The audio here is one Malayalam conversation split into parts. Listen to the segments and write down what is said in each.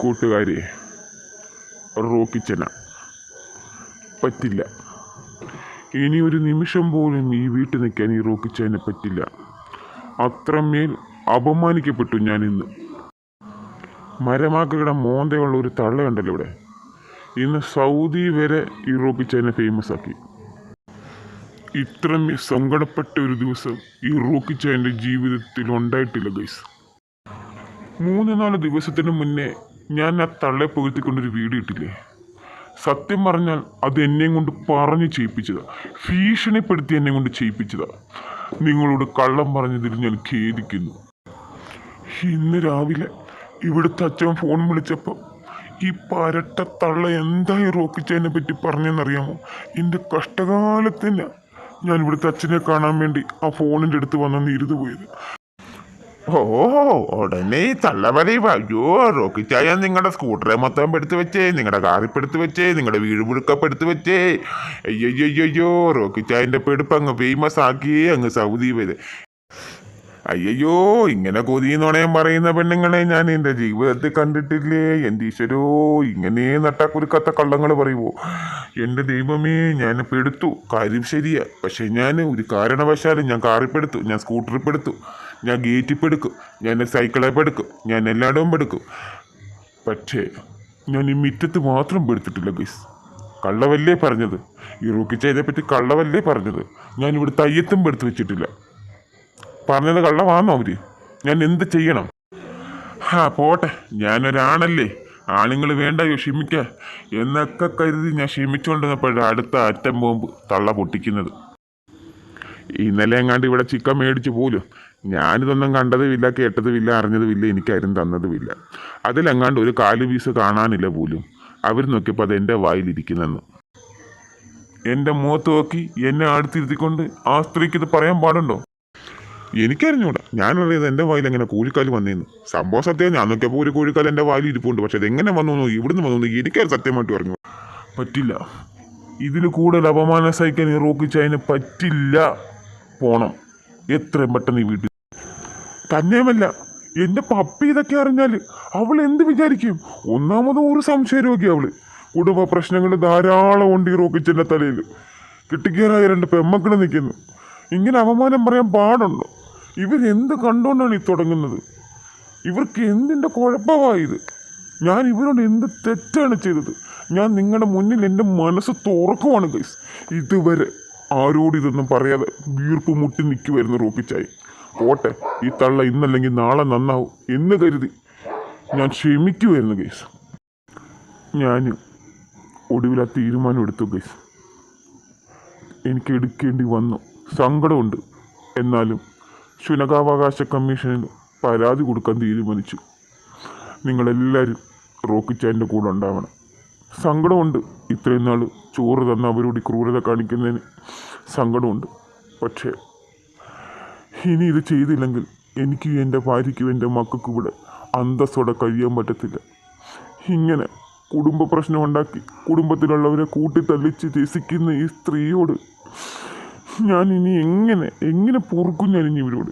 കൂട്ടുകാരെ റോക്കിച്ചന പറ്റില്ല. ഇനി ഒരു നിമിഷം പോലും ഈ വീട്ടിൽ നിൽക്കാൻ ഈ റോക്കിച്ചനെ പറ്റില്ല. അത്രമേൽ അപമാനിക്കപ്പെട്ടു ഞാൻ ഇന്ന്. മരമാക്കളുടെ മോന്തയുള്ള ഒരു തള്ളയുണ്ടല്ലോ ഇവിടെ. ഇന്ന് സൗദി വരെ ഈ റോക്കിച്ചനെ ഫേമസ് ആക്കി. ഇത്രമേ സങ്കടപ്പെട്ട ഒരു ദിവസം ഈ റോക്കിച്ചന്റെ ജീവിതത്തിൽ ഉണ്ടായിട്ടില്ല ഗൈസ് മൂന്ന് നാല് ദിവസത്തിന് മുന്നേ ഞാൻ ആ തള്ളെ പുകഴ്ത്തിക്കൊണ്ടൊരു വീട് ഇട്ടില്ലേ? സത്യം പറഞ്ഞാൽ അത് എന്നെയും കൊണ്ട് പറഞ്ഞു ചെയ്യിപ്പിച്ചതാ. ഭീഷണിപ്പെടുത്തി എന്നെ കൊണ്ട് ചെയ്യിപ്പിച്ചതാ. നിങ്ങളോട് കള്ളം പറഞ്ഞതിൽ ഞാൻ ഖേദിക്കുന്നു. ഇന്ന് രാവിലെ ഇവിടുത്തെ അച്ഛൻ ഫോൺ വിളിച്ചപ്പോൾ ഈ പരട്ട തള്ള എന്തായി റോക്കിച്ചതിനെ പറ്റി പറഞ്ഞെന്നറിയാമോ? എന്റെ കഷ്ടകാലത്തിന് ഞാൻ ഇവിടുത്തെ അച്ഛനെ കാണാൻ വേണ്ടി ആ ഫോണിന്റെ അടുത്ത് വന്നെന്ന് ഇരുന്ന് പോയത്. ഓ ഉടനെ ഈ തള്ള പറയുക അയ്യോ റോക്കിച്ചായ നിങ്ങളുടെ സ്കൂട്ടറെ മൊത്തം പെടുത്തു വെച്ചേ. നിങ്ങളുടെ കാറിപ്പെടുത്ത് വെച്ചേ. നിങ്ങളുടെ വീട് മുഴുക്കപ്പെടുത്തു വെച്ചേ. അയ്യോ റോക്കിച്ചായന്റെ പെടുപ്പ് അങ്ങ് ഫേമസ് ആക്കി അങ്ങ് സൗദി വരെ. അയ്യോ ഇങ്ങനെ കൊതിയെന്നോണയം പറയുന്ന പെണ്ണുങ്ങളെ ഞാൻ എന്റെ ജീവിതത്തിൽ കണ്ടിട്ടില്ലേ? എന്റെ ഈശ്വരോ ഇങ്ങനെ നട്ടാക്കുരുക്കാത്ത കള്ളങ്ങൾ പറയുമോ എന്റെ ദൈവമേ ഞാൻ പെടുത്തു. കാര്യം ശരിയാ. പക്ഷേ ഞാൻ ഒരു കാരണവശാലും ഞാൻ കാറിപ്പെടുത്തു ഞാൻ സ്കൂട്ടറിൽ പെടുത്തു. ഞാൻ ഗേറ്റിൽ പെടുക്കും ഞാൻ സൈക്കിളിൽ പെടുക്കും ഞാൻ എല്ലായിടവും പെടുക്കും പക്ഷേ ഞാൻ ഈ മിറ്റത്ത് മാത്രം പെടുത്തിട്ടില്ല ഗൈസ് കള്ളവല്ലേ പറഞ്ഞത്? ഈ റൂക്കിച്ചതിനെ പറ്റി കള്ളവല്ലേ പറഞ്ഞത്? ഞാൻ ഇവിടെ തയ്യത്തും പെടുത്ത് വെച്ചിട്ടില്ല. പറഞ്ഞത് കള്ളമാണോ അവർ? ഞാൻ എന്ത് ചെയ്യണം? ഹാ പോട്ടെ. ഞാനൊരാണല്ലേ ആണുങ്ങൾ വേണ്ടയോ ക്ഷമിക്കാൻ എന്നൊക്കെ കരുതി ഞാൻ ക്ഷമിച്ചുകൊണ്ടിരുന്നപ്പോഴാണ് അടുത്ത അറ്റം ബോംബ് തള്ള പൊട്ടിക്കുന്നത്. ഇന്നലെ എങ്ങാണ്ട് ഇവിടെ ചിക്കൻ മേടിച്ചു പോലും. ഞാനിതൊന്നും കണ്ടതുമില്ല കേട്ടതുമില്ല അറിഞ്ഞതുമില്ല എനിക്കാരും തന്നതുമില്ല. അതിലെങ്ങാണ്ട് ഒരു കാൽ വീസ് കാണാനില്ല പോലും. അവർ നോക്കിയപ്പോൾ അത് എന്റെ വായിലിരിക്കുന്നെന്ന്. എന്റെ മുഖത്ത് നോക്കി എന്നെ അടുത്തിരുത്തിക്കൊണ്ട് ആ സ്ത്രീക്ക് ഇത് പറയാൻ പാടുണ്ടോ? എനിക്കറിഞ്ഞൂടാ. ഞാനറിയത് എന്റെ വായിൽ എങ്ങനെ കോഴിക്കാൽ വന്നേന്ന്. സംഭവം സത്യം ഞാൻ നോക്കിയപ്പോൾ ഒരു കോഴിക്കാൽ എന്റെ വായിൽ ഇരിപ്പുണ്ട് പക്ഷെ അതെങ്ങനെ വന്നു ഇവിടുന്ന് വന്നു എനിക്കത് സത്യമായിട്ട് പറഞ്ഞു പറ്റില്ല. ഇതിൽ കൂടുതൽ അപമാനം സഹിക്കാൻ ഈ റോക്കിച്ചതിന് പറ്റില്ല. പോണം. എത്രയും പെട്ടെന്ന് ഈ വീട്ടിൽ തന്നെയുമല്ല എന്റെ പപ്പി ഇതൊക്കെ അറിഞ്ഞാൽ അവൾ എന്ത് വിചാരിക്കും? ഒന്നാമത് ഒരു സംശയരോഗി അവൾ. കുടുംബ പ്രശ്നങ്ങൾ ധാരാളം ഉണ്ട് ഈ റോക്കിച്ചന്റെ തലയിൽ. കിട്ടിക്കേറായ രണ്ട് പെമ്മക്കൾ നിൽക്കുന്നു. ഇങ്ങനെ അപമാനം പറയാൻ പാടുണ്ടോ? ഇവരെന്ത് കണ്ടുകൊണ്ടാണ് ഈ തുടങ്ങുന്നത്? ഇവർക്ക് എന്തിന്റെ കുഴപ്പമായത്? ഞാൻ ഇവരോട് എന്ത് തെറ്റാണ് ചെയ്തത്? ഞാൻ നിങ്ങളുടെ മുന്നിൽ എന്റെ മനസ്സ് തുറക്കുവാണ് ഗൈസ് ഇതുവരെ ആരോട് ഇതൊന്നും പറയാതെ വീർപ്പ് മുട്ടി നിൽക്കുമായിരുന്നു റോപ്പിച്ചായി പോട്ടെ ഈ തള്ള ഇന്നല്ലെങ്കിൽ നാളെ നന്നാവും എന്ന് കരുതി ഞാൻ ക്ഷമിക്കുമായിരുന്നു ഗൈസ്. ഞാൻ ഒടുവിൽ ആ തീരുമാനം എടുത്തു ഗൈസ്. എനിക്ക് എടുക്കേണ്ടി വന്നു. സങ്കടമുണ്ട്. എന്നാലും ശുനകാവകാശ കമ്മീഷനിൽ പരാതി കൊടുക്കാൻ തീരുമാനിച്ചു. നിങ്ങളെല്ലാവരും റോക്കിച്ചാന്റെ കൂടെ ഉണ്ടാവണം. സങ്കടമുണ്ട്. ഇത്രയും നാൾ ചോറ് തന്ന അവരോട് ക്രൂരത കാണിക്കുന്നതിന് സങ്കടമുണ്ട്. പക്ഷേ ഇനി ഇത് ചെയ്തില്ലെങ്കിൽ എനിക്ക് എന്റെ ഭാര്യയ്ക്കും എന്റെ മക്കൾക്കും ഇവിടെ അന്തസ്സോടെ കഴിയാൻ പറ്റത്തില്ല. ഇങ്ങനെ കുടുംബ പ്രശ്നം ഉണ്ടാക്കി കുടുംബത്തിലുള്ളവരെ കൂട്ടിത്തള്ളിച്ച് രസിക്കുന്ന ഈ സ്ത്രീയോട് ഞാൻ ഇനി എങ്ങനെ എങ്ങനെ പൊറുക്കും ഞാൻ ഇനി ഇവരോട്?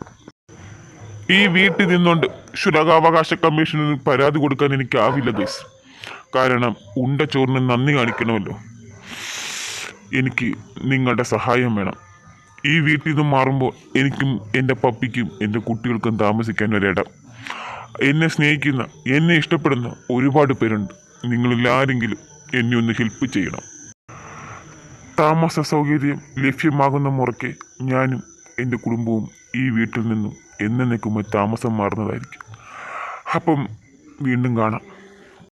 ഈ വീട്ടിൽ നിന്നുകൊണ്ട് ശുലകാവകാശ കമ്മീഷനിൽ പരാതി കൊടുക്കാൻ എനിക്കാവില്ല ഗൈസ്. കാരണം ഉണ്ട ചോറിന് നന്ദി കാണിക്കണമല്ലോ. എനിക്ക് നിങ്ങളുടെ സഹായം വേണം. ഈ വീട്ടിൽ നിന്ന് മാറുമ്പോൾ എനിക്കും എന്റെ പപ്പിക്കും എന്റെ കുട്ടികൾക്കും താമസിക്കാൻ ഒരിടം എന്നെ സ്നേഹിക്കുന്ന എന്നെ ഇഷ്ടപ്പെടുന്ന ഒരുപാട് പേരുണ്ട്. നിങ്ങളെല്ലാരെങ്കിലും എന്നെ ഒന്ന് ഹെൽപ്പ് ചെയ്യണം. താമസ സൗകര്യം ലഭ്യമാകുന്ന മുറയ്ക്ക് ഞാനും എന്റെ കുടുംബവും ഈ വീട്ടിൽ നിന്നും എന്നേക്കുമായി താമസം മാറുന്നതായിരിക്കും. അപ്പം വീണ്ടും കാണാം.